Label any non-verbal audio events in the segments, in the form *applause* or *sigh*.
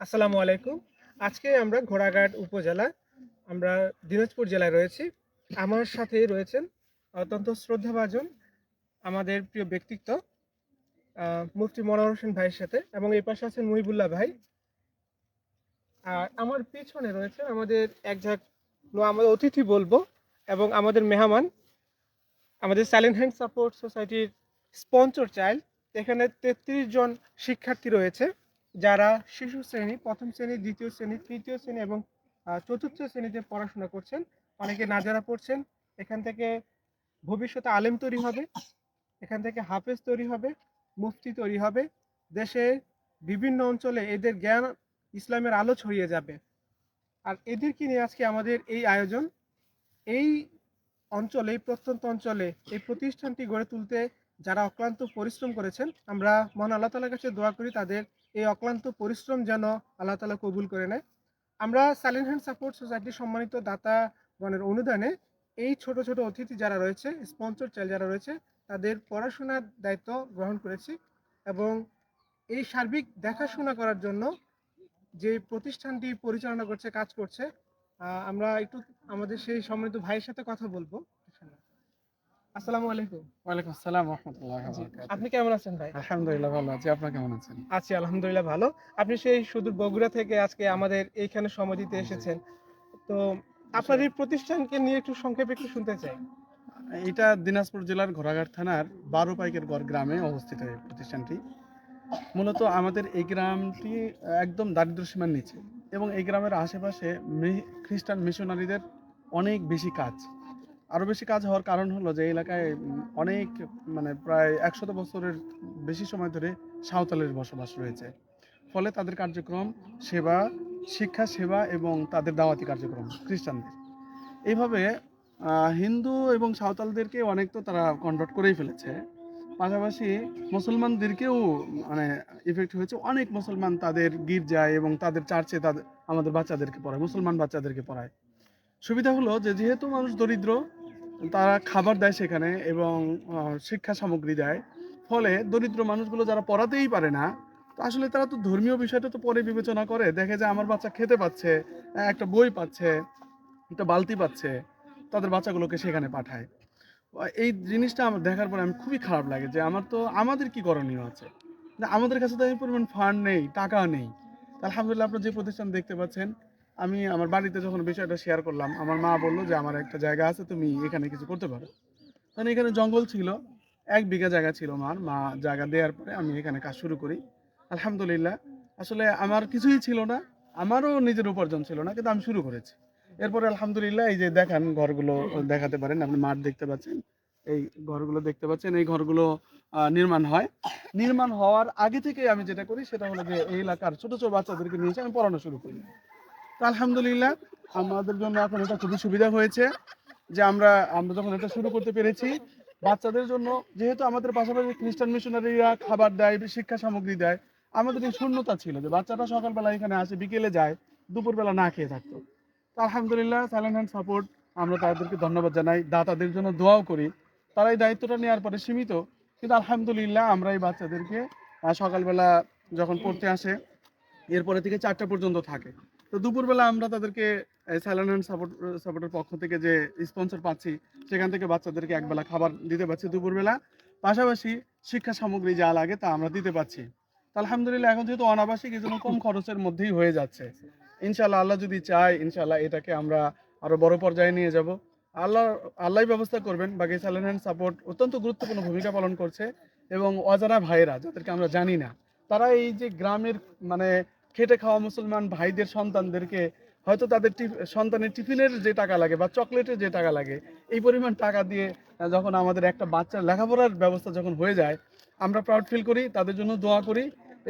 আসসালামু আলাইকুম। আজকে আমরা ঘোড়াঘাট উপজেলা, আমরা দিনাজপুর জেলায় রয়েছি। আমার সাথেই রয়েছেন অত্যন্ত শ্রদ্ধাভাজন আমাদের প্রিয় ব্যক্তিত্ব মুফতি মনোহর হোসেন ভাইয়ের সাথে এবং এই পাশে আছেন মুহিবুল্লাহ ভাই। আর আমার পিছনে রয়েছে আমাদের এক ঝাঁক আমাদের অতিথি বলব এবং আমাদের মেহমান, আমাদের সাইলেন্ট হ্যান্ড সাপোর্ট সোসাইটির স্পন্সর চাইল্ড এখানে তেত্রিশ জন শিক্ষার্থী রয়েছে। যারা শিশু শ্রেণি, প্রথম শ্রেণি, দ্বিতীয় শ্রেণি, তৃতীয় শ্রেণি এবং চতুর্থ শ্রেণীতে পড়াশোনা করছেন, অনেকে নাজারা পড়ছেন, এখান থেকে ভবিষ্যতে আলেম তৈরি হবে, এখান থেকে হাফেজ তৈরি হবে, মুফতি তৈরি হবে, দেশে বিভিন্ন অঞ্চলে এদের জ্ঞান ইসলামের আলো ছড়িয়ে যাবে। আর এদেরকে নিয়ে আজকে আমাদের এই আয়োজন? এই অঞ্চলে প্রত্যন্ত অঞ্চলে, এই প্রতিষ্ঠানটি গড়ে তুলতে যারা অক্লান্ত পরিশ্রম করেছেন, আমরা মহান আল্লাহ তালার কাছে দোয়া করি তাদের এই অক্লান্ত পরিশ্রম যেন আল্লাহ তালা কবুল করে নেয়। আমরা সাইলেন্ট হ্যান্ড সাপোর্ট সোসাইটির সম্মানিত দাতাগণের অনুদানে এই ছোট ছোট অতিথি যারা রয়েছে স্পন্সর চাইল যারা রয়েছে, তাদের পড়াশোনার দায়িত্ব গ্রহণ করেছি এবং এই সার্বিক দেখাশোনা করার জন্য যে প্রতিষ্ঠানটি পরিচালনা করছে, কাজ করছে আমরা একটু আমাদের সেই সম্মানিত ভাইয়ের সাথে কথা বলব। আসসালামু আলাইকুম। ওয়ালাইকুম আসসালাম রহমতুল্লাহ আপনি কেমন আছেন ভাই? আলহামদুলিল্লাহ ভালো আছি। আপনার কেমন আছেন? আছি আলহামদুলিল্লাহ ভালো। আপনি সেই সুদূর বগুড়া থেকে আজকে আমাদের এইখানে সময় দিতে এসেছেন। তো আপনার এই প্রতিষ্ঠানকে নিয়ে একটু সংক্ষেপে একটু শুনতে চাই। এটা দিনাজপুর জেলার ঘোড়াঘাট থানার বারো পাইকের গড় গ্রামে অবস্থিত এই প্রতিষ্ঠানটি। মূলত আমাদের এই গ্রামটি একদম দারিদ্র সীমার নিচে এবং এই গ্রামের আশেপাশে খ্রিস্টান মিশনারিদের অনেক বেশি কাজ। আরও বেশি কাজ হওয়ার কারণ হলো যে এলাকায় অনেক মানে প্রায় একশত বছরের বেশি সময় ধরে সাঁওতালের বসবাস রয়েছে। ফলে তাদের কার্যক্রম সেবা, শিক্ষা সেবা এবং তাদের দাওয়াতি কার্যক্রম খ্রিস্টানদের। এইভাবে হিন্দু এবং সাঁওতালদেরকে অনেক তো তারা কনভার্ট করেই ফেলেছে। পাশাপাশি মুসলমানদেরকেও মানে ইফেক্ট হয়েছে। অনেক মুসলমান তাদের গির্জায় এবং তাদের চার্চে তাদের, আমাদের বাচ্চাদেরকে পড়ায়, মুসলমান বাচ্চাদেরকে পড়ায়। সুবিধা হলো যে, যেহেতু মানুষ দরিদ্র তারা খাবার দেয় সেখানে এবং শিক্ষা সামগ্রী দেয়। ফলে দরিদ্র মানুষগুলো যারা পড়াতেই পারে না আসলে তারা তো ধর্মীয় বিষয়টা তো পরে বিবেচনা করে। দেখে যে আমার বাচ্চা খেতে পাচ্ছে একটা বই পাচ্ছে, একটা বালতি পাচ্ছে, তাদের বাচ্চাগুলোকে সেখানে পাঠায়। এই জিনিসটা আমার দেখার পরে আমি খুবই খারাপ লাগে যে আমার তো, আমাদের কি করণীয় আছে? আমাদের কাছে তো এই পরিমাণ ফান্ড নেই, টাকা নেই। আলহামদুলিল্লাহ আপনারা যে প্রতিষ্ঠান দেখতে পাচ্ছেন আমি আমার বাড়িতে যখন বিষয়টা শেয়ার করলাম, আমার মা বলল যে, আমার একটা জায়গা আছে, তুমি এখানে কিছু করতে পারো। তখন এখানে জঙ্গল ছিল, এক বিঘা জায়গা ছিল মার। মা জায়গা দেওয়ার পরে আমি এখানে কাজ শুরু করি। আলহামদুলিল্লাহ, আসলে আমার কিছুই ছিল না, আমারও নিজের উপার্জন ছিল না, কিন্তু আমি শুরু করেছি। এরপরে আলহামদুলিল্লাহ, এই যে দেখান ঘরগুলো দেখাতে পারেন, আপনি মাঠ দেখতে পাচ্ছেন, এই ঘরগুলো দেখতে পাচ্ছেন, এই ঘরগুলো নির্মাণ হয়। নির্মাণ হওয়ার আগে থেকে আমি যেটা করি, সেটা হলো যে, এই এলাকার ছোট ছোট বাচ্চাদেরকে নিয়ে আমি পড়ানো শুরু করি। তো আলহামদুলিল্লাহ, আমাদের জন্য এখন এটা খুবই সুবিধা হয়েছে যে আমরা আমরা যখন এটা শুরু করতে পেরেছি, বাচ্চাদের জন্য যেহেতু আমাদের পাশাপাশি খ্রিস্টান মিশনারিরা খাবার দেয়, শিক্ষা সামগ্রী দেয়, আমাদের এই শূন্যতা ছিল যে বাচ্চারা সকালবেলা এখানে আসে, বিকেলে যায়, দুপুরবেলা না খেয়ে থাকতো। তো আলহামদুলিল্লাহ সাইলেন্ট হ্যান্ড সাপোর্ট আমরা তাদেরকে ধন্যবাদ জানাই, দাতাদের জন্য দোয়াও করি। তারা এই দায়িত্বটা নেওয়ার পরে সীমিত, কিন্তু আলহামদুলিল্লাহ আমরা এই বাচ্চাদেরকে সকালবেলা যখন পড়তে আসে, এরপরে থেকে চারটা পর্যন্ত থাকে। তো দুপুরবেলা আমরা তাদেরকে সাইলেন্ট হ্যান্ড সাপোর্ট সাপোর্টের পক্ষ থেকে যে স্পন্সর পাচ্ছি, সেখান থেকে বাচ্চাদেরকে একবেলা খাবার দিতে পারছি দুপুরবেলা। পাশাপাশি শিক্ষা সামগ্রী যা লাগে তা আমরা দিতে পারছি। আলহামদুলিল্লাহ, এখন যেহেতু অনাবাসিক, এই জন্য কম খরচের মধ্যেই হয়ে যাচ্ছে। ইনশাল্লাহ আল্লাহ যদি চায় ইনশাল্লাহ এটাকে আমরা আরও বড় পর্যায়ে নিয়ে যাব। আল্লাহ আল্লাহ ব্যবস্থা করবেন, বাকি সাইলেন্ট হ্যান্ড সাপোর্ট অত্যন্ত গুরুত্বপূর্ণ ভূমিকা পালন করছে। এবং অজানা ভাইয়েরা, যাদেরকে আমরা জানি না, তারা এই যে গ্রামের মানে খেটে খাওয়া মুসলমান ভাইদের সন্তানদেরকে হয়তো তাদের সন্তানের টিফিনের যে টাকা লাগে বা চকলেটের যে টাকা লাগে, এই পরিমাণ টাকা দিয়ে যখন আমাদের একটা বাচ্চার লেখাপড়ার ব্যবস্থা যখন হয়ে যায়, আমরা প্রাউড ফিল করি, তাদের জন্য দোয়া করি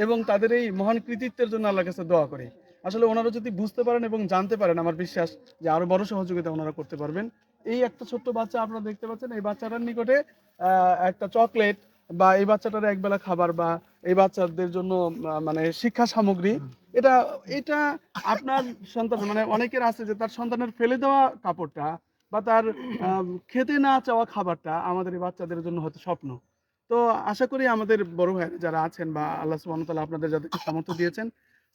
এবং তাদের এই মহান কৃতিত্বের জন্য আল্লাহর কাছে দোয়া করি। আসলে ওনারা যদি বুঝতে পারেন এবং জানতে পারেন, আমার বিশ্বাস যে আরও বড় সহযোগিতা ওনারা করতে পারবেন। এই একটা ছোট্ট বাচ্চা আপনারা দেখতে পাচ্ছেন, এই বাচ্চাটার নিকটে একটা চকলেট বা এই বাচ্চাটার একবেলা খাবার বা এই বাচ্চাদের জন্য মানে শিক্ষা সামগ্রী। এটা এটা আপনার সন্তান মানে অনেকের আছে যে তার সন্তানের ফেলে দেওয়া কাপড়টা বা তার খেতে না চাওয়া খাবারটা আমাদের এই বাচ্চাদের জন্য হয়তো স্বপ্ন। তো আশা করি আমাদের বড় ভাই যারা আছেন বা আল্লাহ ওয়া আপনাদের যাদেরকে সামর্থ্য দিয়েছেন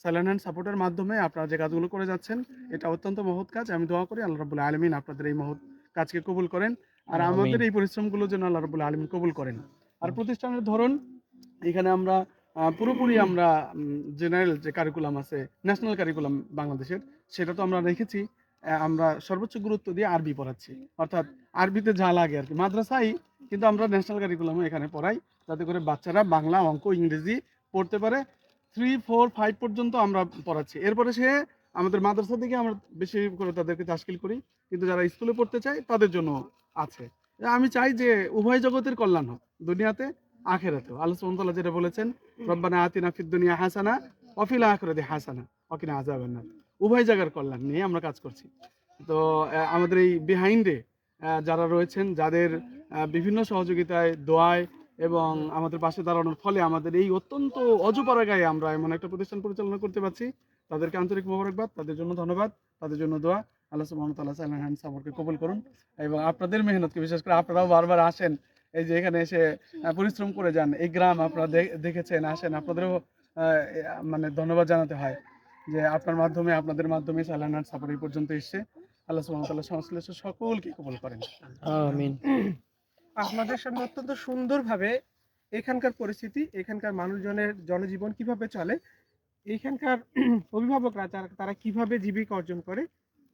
সাইলেন্ট হ্যান্ড সাপোর্টের মাধ্যমে আপনারা যে কাজগুলো করে যাচ্ছেন এটা অত্যন্ত মহৎ কাজ। আমি দোয়া করি আল্লাহ রাবুল আলমিন আপনাদের এই মহৎ কাজকে কবুল করেন। আর আমাদের এই পরিশ্রমগুলো যেন আল্লাহ রাবুল আলমিন কবুল করেন। আর প্রতিষ্ঠানের ধরন এখানে আমরা পুরোপুরি আমরা জেনারেল যে কারিকুলাম আছে ন্যাশনাল কারিকুলাম বাংলাদেশের, সেটা তো আমরা রেখেছি। আমরা সর্বোচ্চ গুরুত্ব দিয়ে আরবি পড়াচ্ছি। অর্থাৎ আরবিতে যা লাগে আর কি। মাদ্রাসাই কিন্তু আমরা ন্যাশনাল কারিকুলামও এখানে পড়াই, যাতে করে বাচ্চারা বাংলা, অঙ্ক, ইংরেজি পড়তে পারে। থ্রি ফোর ফাইভ পর্যন্ত আমরা পড়াচ্ছি। এরপরে সে আমাদের মাদ্রাসা থেকে আমরা বেশি করে তাদেরকে তাস্কিল করি। কিন্তু যারা স্কুলে পড়তে চায়, তাদের জন্য আছে। আমি চাই যে উভয় জগতের কল্যাণ হোক, দুনিয়াতে আখেরাতেও আল্লাহ সুবহানাহু যেটা বলেছেন, রব্বানা আতিনা ফিদ দুনিয়া হাসানা অফিল আখিরাতি হাসানা। অকিনা আযাবান নার। উভয় জায়গার কল্যাণ নিয়ে আমরা কাজ করছি। তো আমাদের এই বিহাইন্ডে যারা রয়েছেন, যাদের বিভিন্ন সহযোগিতায়, দোয়ায় এবং আমাদের পাশে দাঁড়ানোর ফলে আমাদের এই অত্যন্ত অজুপাড়াগায় আমরা এমন একটা প্রতিষ্ঠান পরিচালনা করতে পারছি। তাদেরকে আন্তরিক মোবারকবাদ, তাদের জন্য ধন্যবাদ, তাদের জন্য দোয়া। আল্লাহ তাআলা সাইলেন্ট হ্যান্ড সাপোর্টকে কবুল করুন এবং আপনাদের মেহনতকে বিশেষ করে আপনারাও বারবার আসেন। এই যে এখানে এসে পরিশ্রম করে যান। এই গ্রাম আপনারা দেখেছেন আসেন। আপনাদেরও মানে ধন্যবাদ জানাতে হয় যে আপনার মাধ্যমে আপনাদের মাধ্যমে হ্যান্ড সাপোর্ট এই পর্যন্ত এসছে। আল্লাহ সুবহানাহু তাআলা সংশ্লিষ্ট সকলকে কবুল করেন। আমিন। আপনাদের সামনে অত্যন্ত সুন্দরভাবে এখানকার পরিস্থিতি এখানকার মানুষজনের জনজীবন কীভাবে চলে এখানকার অভিভাবকরা তারা তারা কীভাবে জীবিকা অর্জন করে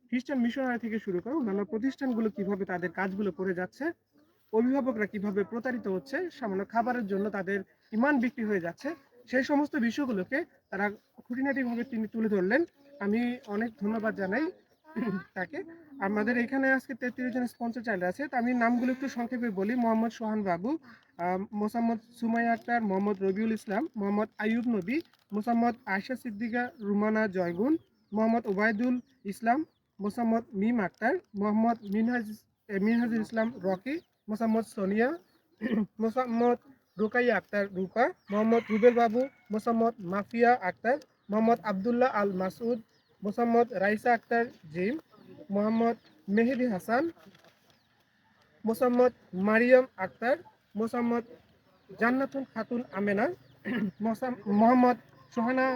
খ্রিস্টান মিশনারি থেকে শুরু করে অন্যান্য প্রতিষ্ঠানগুলো কীভাবে তাদের কাজগুলো করে যাচ্ছে অভিভাবকরা কীভাবে প্রতারিত হচ্ছে, সামান্য খাবারের জন্য তাদের ইমান বিক্রি হয়ে যাচ্ছে, সেই সমস্ত বিষয়গুলোকে তারা খুঁটিনাটিভাবে তিনি তুলে ধরলেন। আমি অনেক ধন্যবাদ জানাই তাকে। আমাদের এখানে আজকে তেত্রিশ জন স্পন্সর চাইল্ড আছে, তো আমি নামগুলো একটু সংক্ষেপে বলি। মোহাম্মদ সোহান বাবু মোসাম্মদ সুমাইয়া আক্তার, মোহাম্মদ রবিউল ইসলাম, মোহাম্মদ আইয়ুব নবী, মোসাম্মদ আয়শা সিদ্দিকা, রুমানা জয়গুন, মোহাম্মদ ওবায়দুল ইসলাম, মোসাম্মদ মিম আক্তার, মোহাম্মদ মিনহাজ মিনহাজুল ইসলাম রকি মোসাম্মদ সোনিয়া মোসাম্মদ রুকাইয়া আক্তার রূপা মোহাম্মদ রুবেল বাবু মোসাম্মদ মাফিয়া আক্তার মোহাম্মদ আবদুল্লাহ আল মাসুদ মোসাম্মদ রাইসা আক্তার জিম মোহাম্মদ মেহেদি হাসান মোসাম্মদ মারিয়াম আক্তার মোসাম্মদ জান্নাতুল খাতুন আমেনা মোহাম্মদ সোহানা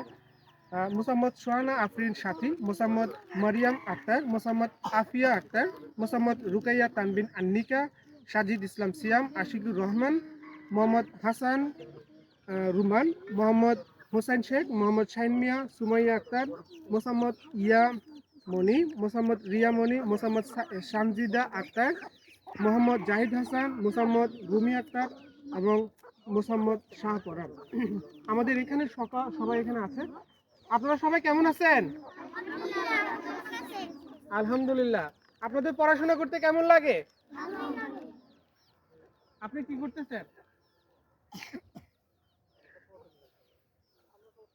মোসাম্মদ সোহানা আফরিন সাথী মোসাম্মদ মারিয়াম আক্তার মোসাম্মদ আফিয়া আক্তার মোসাম্মদ রুকাইয়া তানবিন আন্নিকা সাজিদ ইসলাম সিয়াম আশিকুর রহমান মোহাম্মদ হাসান রুমান মোহাম্মদ হোসেন শেখ মোহাম্মদ শাহিন মিয়া সুমাইয়া আক্তার মোসাম্মদ ইয়া মনি মোসাম্মদ রিয়া মনি মোসাম্মদ শামজিদা আক্তার মোহাম্মদ জাহিদ হাসান মোসাম্মদ রুমি আক্তার এবং মোসাম্মদ শাহ পরাব *clears throat* আমাদের এখানে সকা- সবাই এখানে আছে। আপনারা সবাই কেমন আছেন? আলহামদুলিল্লাহ। আপনাদের পড়াশোনা করতে কেমন লাগে। আপনি কি করতেছেন?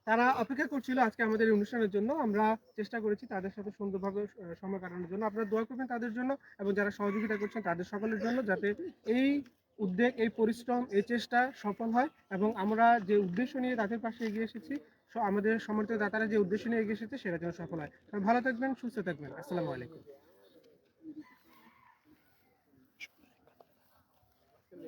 তারা অপেক্ষা করছিল আজকে আমাদের অনুষ্ঠানের জন্য। আমরা চেষ্টা করেছি তাদের সাথে সুন্দরভাবে সময় কাটানোর জন্য। আপনারা দোয়া করবেন তাদের জন্য এবং যারা সহযোগিতা করছেন তাদের সকলের জন্য যাতে এই উদ্যোগ এই পরিশ্রম, এই চেষ্টা সফল হয় এবং আমরা যে উদ্দেশ্য নিয়ে তাদের পাশে এগিয়ে এসেছি আমাদের সমর্থিত দাতারা যে উদ্দেশ্য নিয়ে এগিয়ে এসেছে সেটা যেন সফল হয়। ভালো থাকবেন, সুস্থ থাকবেন। আসসালামু আলাইকুম।